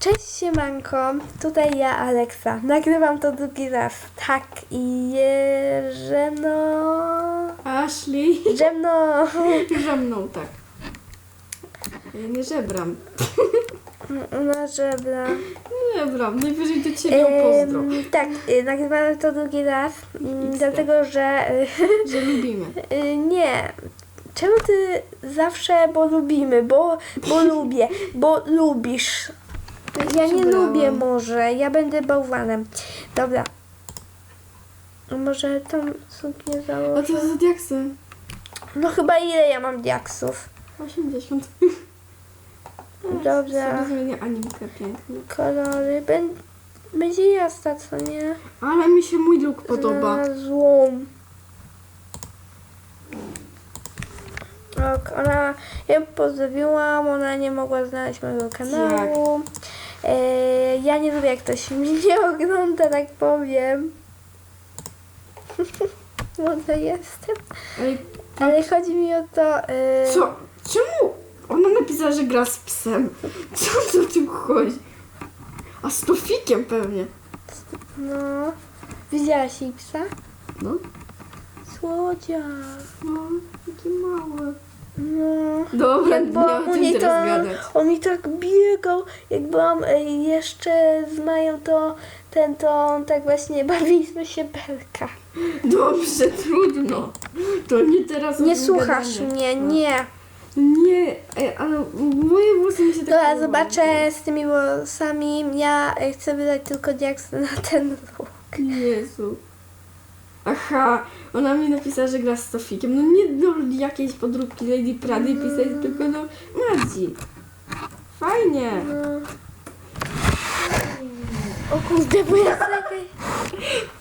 Cześć siemanko, tutaj ja Aleksa. Nagrywam to drugi raz. Tak i jeżeno... Ashley. Żemno... Za mną, tak. Ja nie żebram. Na żebra. Nie żebram. Najwyżej do ciebie pozdro. Ym, tak, y, nagrywamy to drugi raz, ym, XD. dlatego że... y, Że lubimy. y, nie. Czemu ty zawsze, bo lubimy, bo, bo lubię, bo lubisz. Ja nie Przebrałam. lubię może, ja będę bałwanem. Dobra. Może tam suknię A założę? co za diaksy? No chyba ile ja mam diaksów? 80. Dobrze. Sobie zmienię animkę pięknie. Kolory. Bę- Będzie jasna, co nie? Ale mi się mój look podoba. Na złą. Ok, ona, ja ją pozdrowiłam, ona nie mogła znaleźć mojego kanału. E, ja nie lubię, jak ktoś mnie ogląda, tak powiem. Młoda jestem. Ej, Ale chodzi mi o to... E, co? Czemu? Ona napisała, że gra z psem. Co tu o tym chodzi? A z Tofikiem pewnie. No, widziałaś jej psa? No. Słodziak. No, taki mały. No. Dobra, Jak nie byłam o u tym niej, to teraz on, gadać. on mi tak biegał. Jak byłam e, jeszcze z Mają, to ten, to on tak właśnie bawiliśmy się belka. Dobrze, trudno. To nie teraz o Nie tym słuchasz gadanie. mnie, No. nie. Nie, ej, ale moje włosy mi się tak Dobra, podobają. zobaczę z tymi włosami. Ja e, chcę wydać tylko diaksy na ten rok. Jezu. Aha, ona mi napisała, że gra z Sofikiem. No nie do jakiejś podróbki Lady Prady pisać, tylko do Madzi. Fajnie. No. O kurde, bo ja.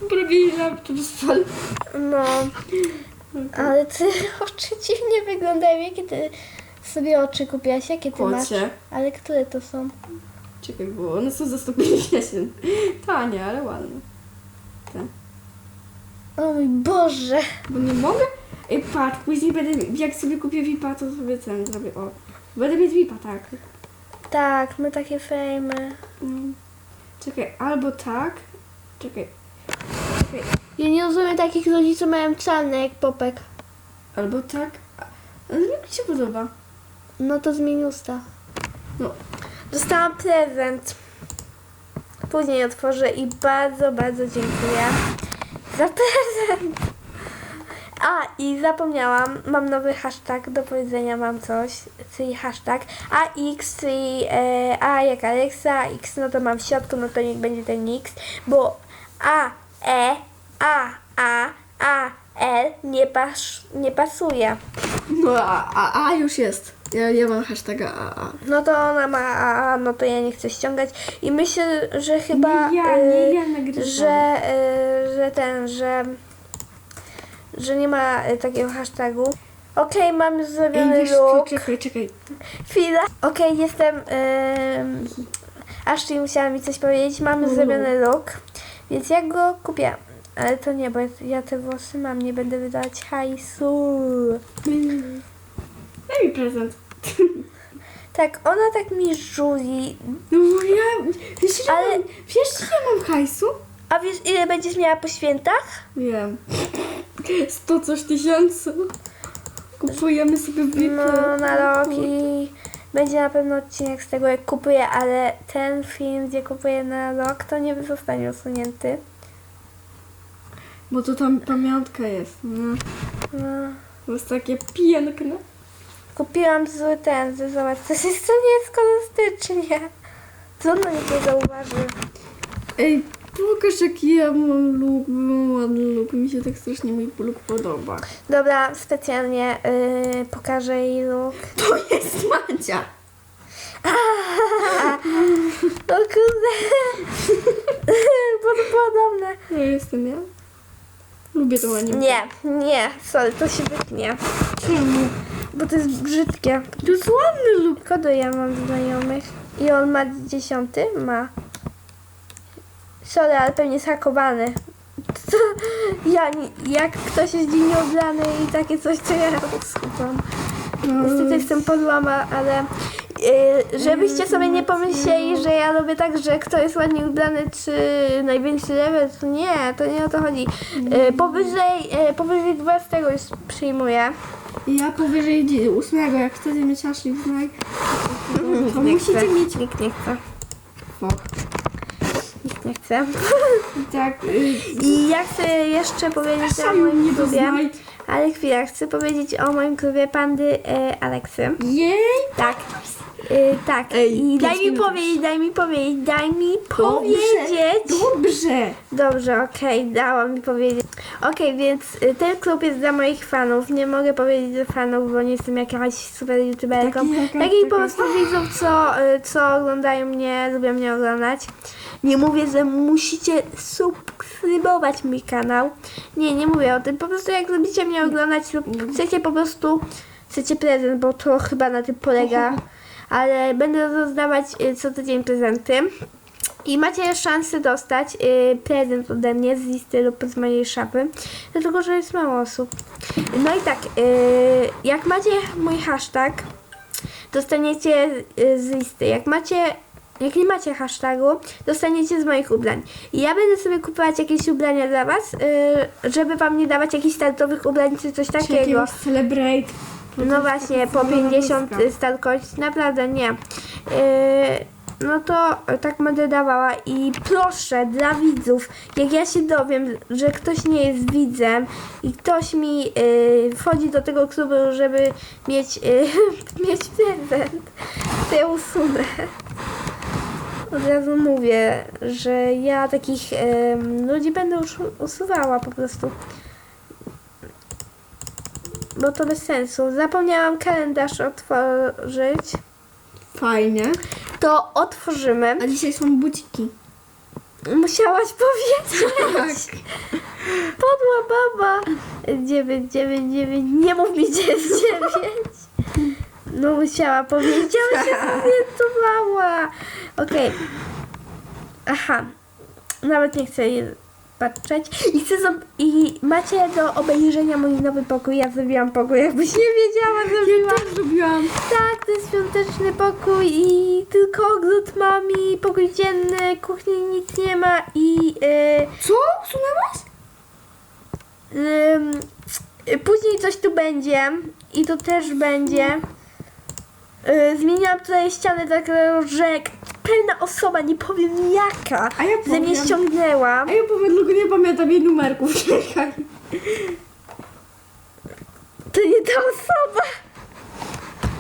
Prawie jej laptop spadł. No, ale ty oczy dziwnie wyglądają. Jakie ty sobie oczy kupiłaś? Jakie ty masz? Kocie. Ale które to są? Czekaj, bo one są za 150. Tanie, ale ładne. O mój Boże. Bo nie mogę? Ej, patrz, później będę, jak sobie kupię VIPa, to sobie ten zrobię, o. Będę mieć VIPa, tak. Tak, my takie fejmy. Mm. Czekaj, albo tak. Czekaj. Czekaj. Ja nie rozumiem takich ludzi, co mają czarne jak popek. Albo tak. Ale mi się podoba. No to zmień usta. No. Dostałam prezent. Później otworzę i bardzo, bardzo dziękuję za prezent. A, i zapomniałam, mam nowy hashtag, do powiedzenia mam coś, czyli hashtag AX, czyli e, A jak Alexa, X no to mam w środku, no to niech będzie ten X, bo A, E, A, A, A, L nie, pas, nie pasuje. No, a, a, a już jest. Ja, ja mam hashtaga AA. No to ona ma AA, no to ja nie chcę ściągać i myślę, że chyba, Nie ja, y, nie ja nagrywam. że, y, że ten, że, że nie ma y, takiego hashtagu. Okej, mam już zrobiony Ej, look. czekaj, czekaj. Chwila. Okej, jestem. Ym, Ashley musiała mi coś powiedzieć. Mam już Mm. zrobiony look, więc ja go kupię. Ale to nie, bo ja te włosy mam, nie będę wydawać hajsu. Daj mi prezent. Tak, ona tak mi żuli. No ja, wiesz, Ale- mam, wiesz, ile mam hajsu? A wiesz, ile będziesz miała po świętach? Wiem. 100 coś tysięcy. Kupujemy sobie VIP. No, na rok i będzie na pewno odcinek z tego, jak kupuję, ale ten film, gdzie kupuję na rok, to nie zostanie usunięty. Bo to tam pamiątka jest. No. No. To jest takie piękne. Kupiłam zły ten, że zobacz, to jest, to nie jest kolorystycznie. Trudno nikt nie zauważy. Ej, pokaż jaki ja mam look, mam ładny look. Mi się tak strasznie mój look podoba. Dobra, specjalnie yy, pokażę jej look. To jest Madzia. O kurde. Pod- Podobne. Jestem ja. Lubię tą animę. Nie, nie, sorry, to się wytnie. Czemu? Bo to jest brzydkie. To jest ładny look. Kogo ja mam znajomych? I on ma dziesiąty? Ma. Sorry, ale pewnie zhakowany. Co? Ja, jak ktoś jest dziwnie ubrany i takie coś, to ja schowam. Niestety jestem podłama, ale Yy, żebyście sobie nie pomyśleli, że ja lubię tak, że kto jest ładnie ubrany, czy największy level, to nie, to nie o to chodzi. Yy, powyżej, yy, powyżej 20 już przyjmuję. Ja powyżej dzie- ósmego, jak chcecie mieć Ashley znak, to musicie mieć... Nikt nie chce. Fuck. Nikt nie chce. I tak... I ja chcę jeszcze powiedzieć o moim klubie. Ale chwila, chcę powiedzieć o moim klubie pandy e, Aleksy. Jej! Tak. E, tak. Ej, I daj mi minut. powiedzieć, daj mi powiedzieć, daj mi powiedzieć. Dobrze! Dobrze, okej, dała mi powiedzieć. Okej, więc y, ten klub jest dla moich fanów. Nie mogę powiedzieć do fanów, bo nie jestem jakaś super youtuberką. Taki Takich po prostu widzów, co, y, co oglądają mnie, lubią mnie oglądać. Nie mówię, że musicie subskrybować mój kanał. Nie, nie mówię o tym. Po prostu jak lubicie mnie oglądać lub chcecie po prostu, chcecie prezent, bo to chyba na tym polega. Ale będę rozdawać y, co tydzień prezenty. I macie szansę dostać y, prezent ode mnie z listy lub z mojej szafy, dlatego że jest mało osób. No i tak, y, jak macie mój hashtag, dostaniecie z listy. Jak macie, jak nie macie hashtagu, dostaniecie z moich ubrań. I ja będę sobie kupować jakieś ubrania dla was, żeby wam nie dawać jakichś startowych ubrań czy coś Czy takiego. jakiegoś celebrate. No właśnie, po 50 stalkość, naprawdę nie. Yy, no to tak będę dawała i proszę dla widzów, jak ja się dowiem, że ktoś nie jest widzem i ktoś mi yy, wchodzi do tego klubu, żeby mieć, yy, mieć prezent, to ja usunę. Od razu mówię, że ja takich yy, ludzi będę już usuwała po prostu. Bo to bez sensu. Zapomniałam kalendarz otworzyć. Fajnie. To otworzymy. A dzisiaj są buciki. Musiałaś powiedzieć. Tak. Podła baba. 9, 9, 9. Nie mów mi, gdzie jest 9. No musiała powiedzieć, ale się zorientowała. Okej. Aha. Nawet nie chcę patrzeć. I, chcę I macie do obejrzenia mój nowy pokój. Ja zrobiłam pokój, jakbyś nie wiedziała, zrobiłam. Ja też zrobiłam. Tak, to jest świąteczny pokój i tylko ogród mam i pokój dzienny, kuchni nic nie ma i y, Co? Usunęłaś? ym, y, później coś tu będzie i to też będzie. Y, zmieniłam tutaj ściany tak, że pewna osoba, nie powiem jaka, A ja ze mnie powiem. ściągnęła. A ja powiem, tylko nie pamiętam jej numerków. Czekaj. To nie ta osoba.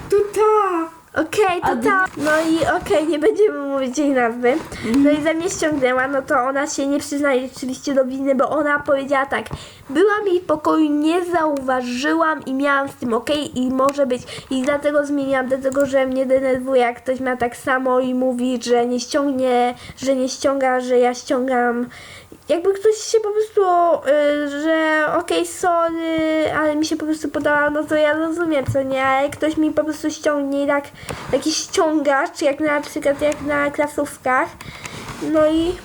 To ta. Okej, to A ta. No i okej, nie będziemy mówić jej nazwy. Mhm. No i ze mnie ściągnęła, no to ona się nie przyznaje oczywiście do winy, bo ona powiedziała tak. Byłam jej w pokoju, nie zauważyłam i miałam z tym okej i może być. I dlatego zmieniłam, dlatego że mnie denerwuje, jak ktoś ma tak samo i mówi, że nie ściągnie, że nie ściąga, że ja ściągam. Jakby ktoś się po prostu, y, że okej, sorry, ale mi się po prostu podoba, no to ja rozumiem, co nie, ale ktoś mi po prostu ściągnie i tak taki ściągacz, jak na przykład jak na klasówkach, no i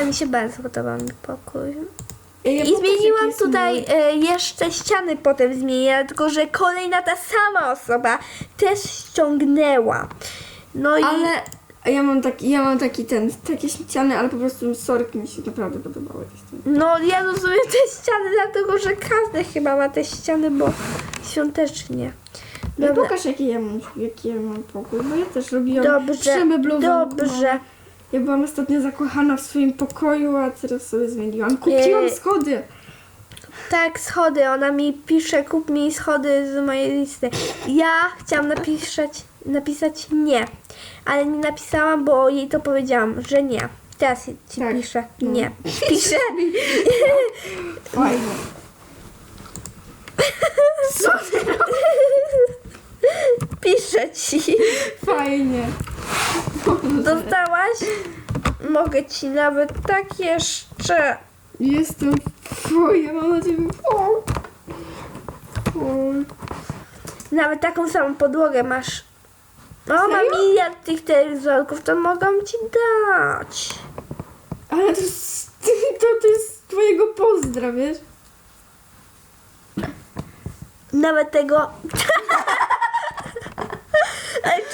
a mi się bardzo podoba mi pokój. Ja I zmieniłam tutaj e, jeszcze ściany potem zmieniłam, tylko że kolejna ta sama osoba też ściągnęła. No i Ale ja mam taki, ja mam taki ten, takie ściany, ale po prostu sorki mi się naprawdę podobały. No, ja rozumiem te ściany, dlatego że każdy chyba ma te ściany, bo świątecznie. No Dobra, pokaż jaki ja mam, jaki ja mam pokój, bo ja też robiłam dobrze, dobrze. Ja byłam ostatnio zakochana w swoim pokoju, a teraz sobie zmieniłam. Kupiłam Yy, schody. Tak, schody. Ona mi pisze, kup mi schody z mojej listy. Ja chciałam napisać, napisać nie, ale nie napisałam, bo jej to powiedziałam, że nie. Teraz ci Tak, piszę. no. Nie. Piszę. Fajnie. Co ty Piszę ci. Fajnie. Dostałaś? Mogę ci nawet tak jeszcze. Jestem fuj, ja mam na ciebie. Fuj. Nawet taką samą podłogę masz. O, mam Serio? miliard tych telewizorków, to mogą ci dać. Ale to jest, to, to jest twojego pozdra, wiesz? Nawet tego.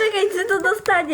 Czekaj, czy to dostanie.